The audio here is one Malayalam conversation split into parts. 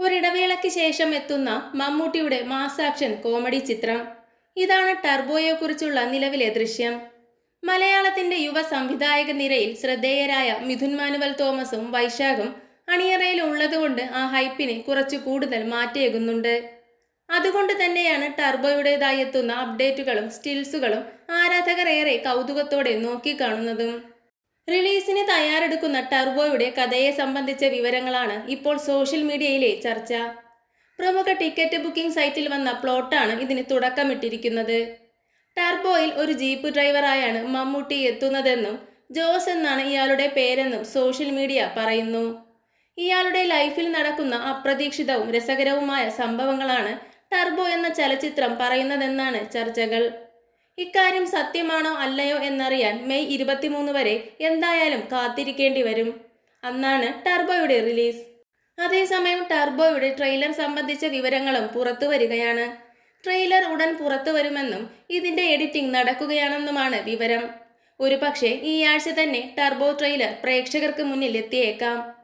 ഒരിടവേളയ്ക്ക് ശേഷം എത്തുന്ന മമ്മൂട്ടിയുടെ മാസാക്ഷൻ കോമഡി ചിത്രം. ഇതാണ് ടർബോയെക്കുറിച്ചുള്ള നിലവിലെ ദൃശ്യം. മലയാളത്തിന്റെ യുവ സംവിധായക നിരയിൽ ശ്രദ്ധേയരായ മിഥുൻ മാനുവൽ തോമസും വൈശാഖും അണിയറയിൽ ഉള്ളതുകൊണ്ട് ആ ഹൈപ്പിനെ കുറച്ചു കൂടുതൽ മാറ്റേകുന്നുണ്ട് അതുകൊണ്ട് തന്നെയാണ് ടർബോയുടേതായി എത്തുന്ന അപ്ഡേറ്റുകളും സ്റ്റിൽസുകളും ആരാധകർ ഏറെ കൗതുകത്തോടെ നോക്കിക്കാണുന്നതും. റിലീസിന് തയ്യാറെടുക്കുന്ന ടർബോയുടെ കഥയെ സംബന്ധിച്ച വിവരങ്ങളാണ് ഇപ്പോൾ സോഷ്യൽ മീഡിയയിലെ ചർച്ച. പ്രമുഖ ടിക്കറ്റ് ബുക്കിംഗ് സൈറ്റിൽ വന്ന പ്ലോട്ടാണ് ഇതിന് തുടക്കമിട്ടിരിക്കുന്നത്. ടർബോയിൽ ഒരു ജീപ്പ് ഡ്രൈവറായാണ് മമ്മൂട്ടി എത്തുന്നതെന്നും ജോസ് എന്നാണ് ഇയാളുടെ പേരെന്നും സോഷ്യൽ മീഡിയ പറയുന്നു. ഇയാളുടെ ലൈഫിൽ നടക്കുന്ന അപ്രതീക്ഷിതവും രസകരവുമായ സംഭവങ്ങളാണ് ടർബോ എന്ന ചലച്ചിത്രം പറയുന്നതെന്നാണ് ചർച്ചകൾ. ഇക്കാര്യം സത്യമാണോ അല്ലയോ എന്നറിയാൻ മെയ് ഇരുപത്തിമൂന്ന് വരെ എന്തായാലും കാത്തിരിക്കേണ്ടി വരും. അന്നാണ് ടർബോയുടെ റിലീസ്. അതേസമയം ടർബോയുടെ ട്രെയിലർ സംബന്ധിച്ച വിവരങ്ങളും പുറത്തു വരികയാണ്. ട്രെയിലർ ഉടൻ പുറത്തു വരുമെന്നും ഇതിന്റെ എഡിറ്റിംഗ് നടക്കുകയാണെന്നുമാണ് വിവരം. ഒരു പക്ഷേ ഈ ആഴ്ച തന്നെ ടർബോ ട്രെയിലർ പ്രേക്ഷകർക്ക് മുന്നിൽ എത്തിയേക്കാം.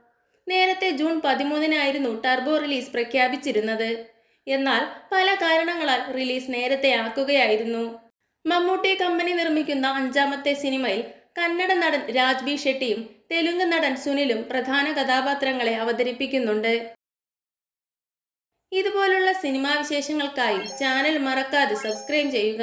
നേരത്തെ ജൂൺ പതിമൂന്നിനായിരുന്നു ടർബോ റിലീസ് പ്രഖ്യാപിച്ചിരുന്നത്. എന്നാൽ പല കാരണങ്ങളാൽ റിലീസ് നേരത്തെ ആക്കുകയായിരുന്നു. മമ്മൂട്ടി കമ്പനി നിർമ്മിക്കുന്ന അഞ്ചാമത്തെ സിനിമയിൽ കന്നഡ നടൻ രാജ്ബി ഷെട്ടിയും തെലുങ്ക് നടൻ സുനിലും പ്രധാന കഥാപാത്രങ്ങളെ അവതരിപ്പിക്കുന്നുണ്ട്. ഇതുപോലുള്ള സിനിമാ വിശേഷങ്ങൾക്കായി ചാനൽ മറക്കാതെ സബ്സ്ക്രൈബ് ചെയ്യുക.